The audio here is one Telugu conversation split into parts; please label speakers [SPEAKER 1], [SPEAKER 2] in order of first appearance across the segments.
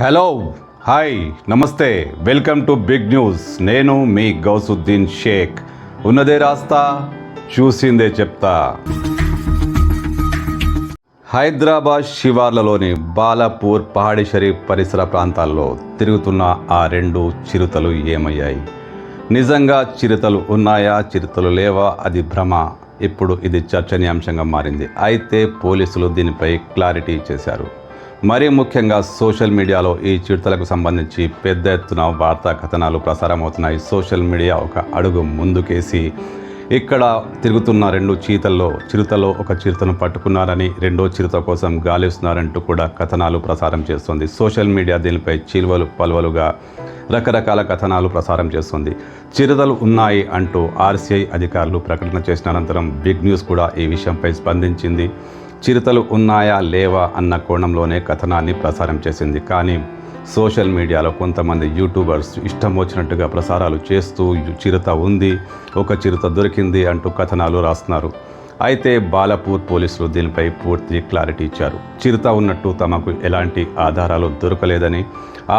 [SPEAKER 1] హలో హాయ్ నమస్తే వెల్కమ్ టు బిగ్ న్యూస్. నేను మీ గౌసుద్దీన్ షేక్. ఉన్నదే రాస్తా చూసిందే చెప్తా. హైదరాబాద్ శివార్లలోని బాలాపూర్ పహాడి షరీఫ్ పరిసర ప్రాంతాల్లో తిరుగుతున్న ఆ రెండు చిరుతలు ఏమయ్యాయి? నిజంగా చిరుతలు ఉన్నాయా? చిరుతలు లేవా? అది భ్రమ. ఇప్పుడు ఇది చర్చనీయాంశంగా మారింది. అయితే పోలీసులు దీనిపై క్లారిటీ ఇచ్చేశారు మరీ ముఖ్యంగా సోషల్ మీడియాలో ఈ చిరుతలకు సంబంధించి పెద్ద ఎత్తున వార్తా కథనాలు ప్రసారం అవుతున్నాయి సోషల్ మీడియా ఒక అడుగు ముందుకేసి ఇక్కడ తిరుగుతున్న రెండు చీతల్లో చిరుతలో ఒక చిరుతను పట్టుకున్నారని రెండో చిరుత కోసం గాలిస్తున్నారంటూ కూడా కథనాలు ప్రసారం చేస్తుంది. సోషల్ మీడియా దీనిపై చిలువలు పలువలుగా రకరకాల కథనాలు ప్రసారం చేస్తుంది. చిరుతలు ఉన్నాయి అంటూ ఆర్సీఐ అధికారులు ప్రకటన చేసిన అనంతరం బిగ్ న్యూస్ కూడా ఈ విషయంపై స్పందించింది. చిరుతలు ఉన్నాయా లేవా అన్న కోణంలోనే కథనాన్ని ప్రసారం చేసింది. కానీ సోషల్ మీడియాలో కొంతమంది యూట్యూబర్స్ ఇష్టం వచ్చినట్టుగా ప్రసారాలు చేస్తూ చిరుత ఉంది ఒక చిరుత దొరికింది అంటూ కథనాలు రాస్తున్నారు. అయితే బాలపూర్ పోలీసులు దీనిపై పూర్తి క్లారిటీ ఇచ్చారు. చిరుత ఉన్నట్టు తమకు ఎలాంటి ఆధారాలు దొరకలేదని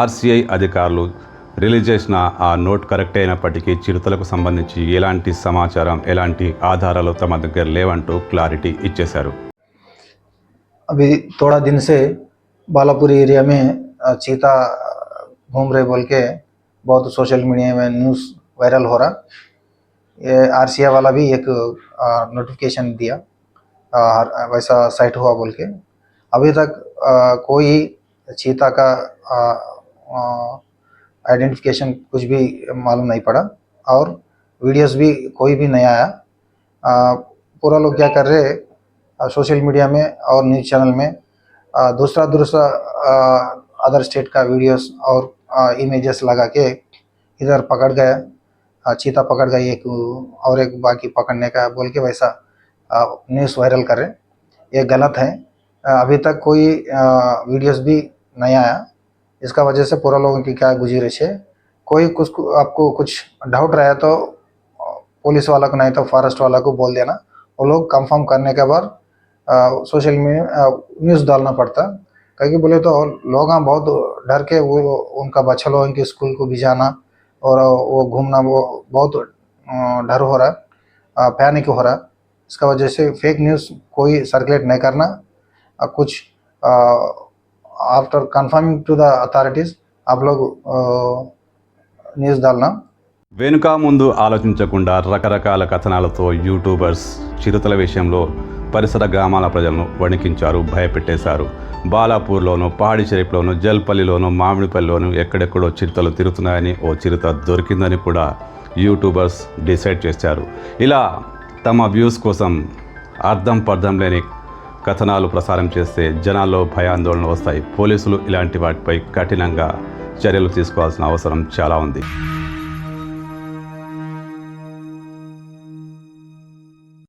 [SPEAKER 1] ఆర్సీఐ అధికారులు రిలీజ్ చేసిన ఆ నోట్ కరెక్ట్ అయినప్పటికీ చిరుతలకు సంబంధించి ఎలాంటి సమాచారం ఎలాంటి ఆధారాలు తమ దగ్గర లేవంటూ క్లారిటీ ఇచ్చేశారు.
[SPEAKER 2] अभी थोड़ा दिन से बालापुरी एरिया में चीता घूम रहे बोल के बहुत सोशल मीडिया में न्यूज़ वायरल हो रहा। ये आरसीआई वाला भी एक नोटिफिकेशन दिया। अ, वैसा साइट हुआ बोल के। अभी तक अ, कोई चीता का आइडेंटिफिकेशन कुछ भी मालूम नहीं पड़ा। और वीडियोस भी कोई भी नहीं आया। पूरा लोग क्या कर रहे सोशल मीडिया में और न्यूज़ चैनल में दूसरा दूसरा अदर स्टेट का वीडियोस और इमेजेस लगा के इधर पकड़ गया चीता पकड़ गई एक, और एक बाकी पकड़ने का बोल के वैसा न्यूज़ वायरल कर ये गलत है। अभी तक कोई वीडियोस भी नहीं आया। इसका वजह से पूरा लोगों की क्या गुजारिश है? कोई कुछ आपको कुछ डाउट रहा तो पुलिस वाला को नहीं तो फॉरेस्ट वाला को बोल देना। वो लोग कंफर्म करने के बाद सोशल मीडिया न्यूज़ डालना पड़ता क्योंकि बोले तो लोग यहाँ बहुत डर के वो उनका बच्चा लोगों के स्कूल को भी जाना और वो घूमना वो बहुत अ, डर हो रहा है पैनिक हो रहा है इसका वजह से फेक न्यूज़ कोई सर्कुलेट नहीं करना अ, कुछ after confirming to the authorities आप लोग न्यूज़ डालना
[SPEAKER 1] వెనుక ముందు ఆలోచించకుండా రకరకాల కథనాలతో యూట్యూబర్స్ చిరుతల విషయంలో పరిసర గ్రామాల ప్రజలను వణికించారు భయపెట్టేశారు. బాలాపూర్లోను పహాడి జల్పల్లిలోను మామిడిపల్లిలోను ఎక్కడెక్కడో చిరుతలు తిరుగుతున్నాయని ఓ చిరుత దొరికిందని కూడా యూట్యూబర్స్ డిసైడ్ చేశారు. ఇలా తమ వ్యూస్ కోసం అర్థం పర్థం లేని కథనాలు ప్రసారం చేస్తే జనాల్లో భయాందోళనలు వస్తాయి. పోలీసులు ఇలాంటి వాటిపై కఠినంగా చర్యలు తీసుకోవాల్సిన అవసరం చాలా ఉంది.